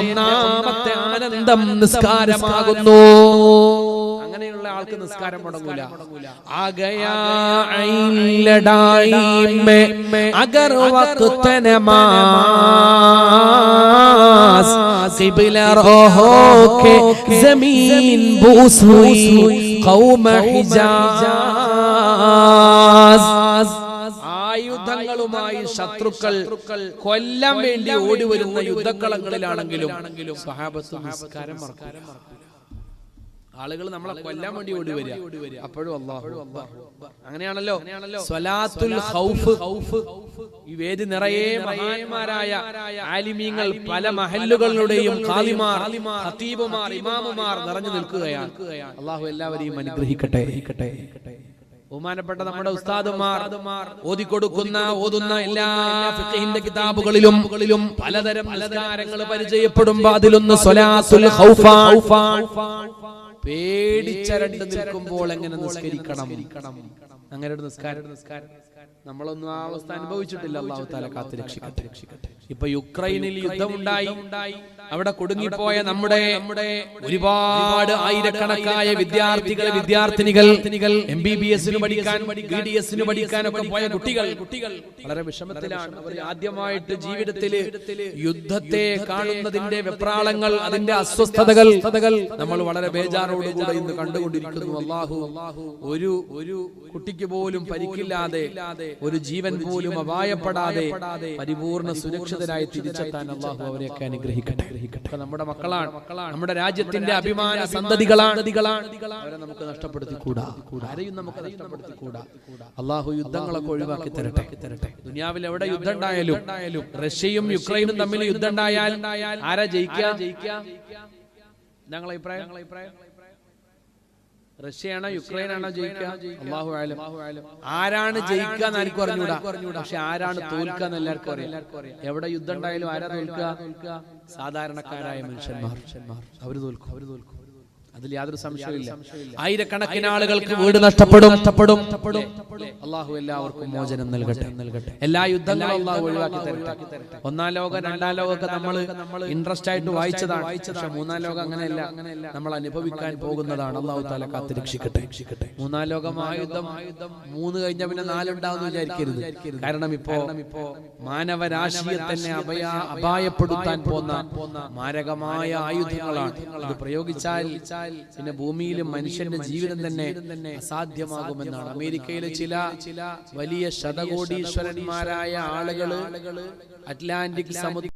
ഒന്നാമത്തെ ആനന്ദം നിസ്കാരമാകുന്നു. അങ്ങനെയുള്ള ആൾക്ക് നിസ്കാരം മുടങ്ങൂല. അഗർ വഖ്ത് നമാസ് ആയുധങ്ങളുമായി ശത്രുക്കൾ കൊല്ലാൻ വേണ്ടി ഓടി വരുന്ന യുദ്ധക്കളങ്ങളിലാണെങ്കിലും സഹാബത്ത് നിസ്കാരം മറക്കൂല. ആളുകൾ നമ്മളെ കൊല്ലാൻ വേണ്ടി ഓടി വരിക അപ്പോഴും അള്ളാഹു അങ്ങനെയാണല്ലോ. സ്വലാത്തുൽ ഈ വേദി നിറയെ മഹാന്മാരായ ആലിമീങ്ങൾ പല മഹല്ലുകളുടെയും കാലിമാർ ഖതീബുമാർ ഇമാമുമാർ നിറഞ്ഞു നിൽക്കുകയാണ്. അള്ളാഹു എല്ലാവരെയും അനുഗ്രഹിക്കട്ടെ. ബഹുമാനപ്പെട്ട നമ്മുടെ ഉസ്താദുമാർ ഓതിക്കൊടുക്കുന്ന ഓതുന്ന എല്ലാ ഫിഖഹിന്റെ കിതാബുകളിലും പലതരം നിസ്കാരങ്ങൾ പരിചയപ്പെടുമ്പോ അതിലൊന്ന് സ്വലാത്തുൽ ഖൗഫാ പേടിച്ചരണ്ട് നിൽക്കുമ്പോൾ എങ്ങനെ നിസ്കരിക്കണം? അങ്ങനെ ഒരു നിസ്കാരം. നിസ്കാരം. നമ്മളൊന്നും ആ അവസ്ഥ അനുഭവിച്ചിട്ടില്ല. അള്ളാഹു താല കാത്ത് രക്ഷിക്കട്ടെ ഇപ്പൊ യുക്രൈനിൽ യുദ്ധമുണ്ടായി. അവിടെ കുടുങ്ങിപ്പോയ നമ്മുടെ നമ്മുടെ ഒരുപാട് ആയിരക്കണക്കായ വിദ്യാർത്ഥികൾ വിദ്യാർത്ഥിനികൾ എം ബി ബി എസിന് പഠിക്കാൻ ബി ഡി എസിന് പഠിക്കാനൊക്കെ പോയ കുട്ടികൾ. കുട്ടികൾ. വളരെ വിഷമത്തിലാണ് അവർ ആദ്യമായിട്ട് ജീവിതത്തിൽ യുദ്ധത്തെ കാണുന്നതിന്റെ വെപ്രാളങ്ങൾ അതിന്റെ അസ്വസ്ഥതകൾ നമ്മൾ വളരെ ബേജാറോടുകൂടെ ഇന്ന് കണ്ടുകൊണ്ടിരിക്കുന്നു അള്ളാഹു. ഒരു ഒരു കുട്ടിക്ക് പോലും പരിക്കില്ലാതെ ഒരു ജീവൻ പോലും അപായപ്പെടാതെ പരിപൂർണ സുരക്ഷിതരായി തിരിച്ചെത്താൻ അള്ളാഹു അവരെയൊക്കെ അനുഗ്രഹിക്കട്ടെ നമ്മുടെ മക്കളാണ്. നമ്മുടെ രാജ്യത്തിന്റെ അഭിമാന സന്തതികളാണ്. അവരെ നമുക്ക് നഷ്ടപ്പെടുത്തിക്കൂടാ. ആരെയും നമുക്ക് നഷ്ടപ്പെടുത്തിക്കൂടാ. അള്ളാഹു യുദ്ധങ്ങളൊക്കെ ഒഴിവാക്കി തരട്ടെ. തരട്ടെ. ദുനിയാവിൽ എവിടെ യുദ്ധം ഉണ്ടായാലും റഷ്യയും യുക്രൈനും തമ്മിൽ യുദ്ധം ഉണ്ടായാൽ ആരാ ജയിക്കുക? ജയിക്കുക? ഞങ്ങളെ അഭിപ്രായം? റഷ്യയാണോ യുക്രൈനാണോ ജയിക്കുക? അള്ളാഹു ആയാലും ആരാണ് ജയിക്കുക എന്ന് ആർക്കും അറിഞ്ഞൂടാ? പക്ഷെ ആരാണ് തോൽക്കുക എന്ന് എല്ലാവർക്കും അറിയാം. എവിടെ യുദ്ധം ഉണ്ടായാലും ആരാ തോൽക്കുക? സാധാരണക്കാരായ മനുഷ്യന്മാർ. അവർ തോൽക്കും. അവർ തോൽക്കും. അതിൽ യാതൊരു സംശയമില്ല ആയിരക്കണക്കിന് ആളുകൾക്ക് വീട് നഷ്ടപ്പെടും. നഷ്ടപ്പെടും. അള്ളാഹു എല്ലാവർക്കും മോചനം നൽകട്ടെ. നൽകട്ടെ. എല്ലാ യുദ്ധങ്ങളും അള്ളാഹു ഒഴിവാക്കി തരട്ടെ. ഒന്നാം ലോകം രണ്ടാം ലോകമൊക്കെ നമ്മൾ ഇൻട്രസ്റ്റ് ആയിട്ട് വായിച്ചതാണ്. പക്ഷെ മൂന്നാം ലോകം അങ്ങനെയല്ല. നമ്മൾ അനുഭവിക്കാൻ പോകുന്നതാണ്. അള്ളാഹു താല കാത്തിരക്ഷിക്കട്ടെ. രക്ഷിക്കട്ടെ മൂന്നാം ലോകം ആയുധം മൂന്ന് കഴിഞ്ഞ പിന്നെ നാലുണ്ടാവുന്ന വിചാരിക്കരുത്. കാരണം ഇപ്പോ ഇപ്പോ മാനവരാശിയെ തന്നെ അഭയ അപായപ്പെടുത്താൻ പോന്ന മാരകമായ ആയുധങ്ങളാണ്. ഇത് പ്രയോഗിച്ചാൽ പിന്നെ ഭൂമിയിലും മനുഷ്യന്റെ ജീവിതം തന്നെ അസാധ്യമാകുമെന്നാണ്. അമേരിക്കയിലെ ചില വലിയ ശതകോടീശ്വരന്മാരായ ആളുകൾ അറ്റ്ലാന്റിക് സമുദ്ര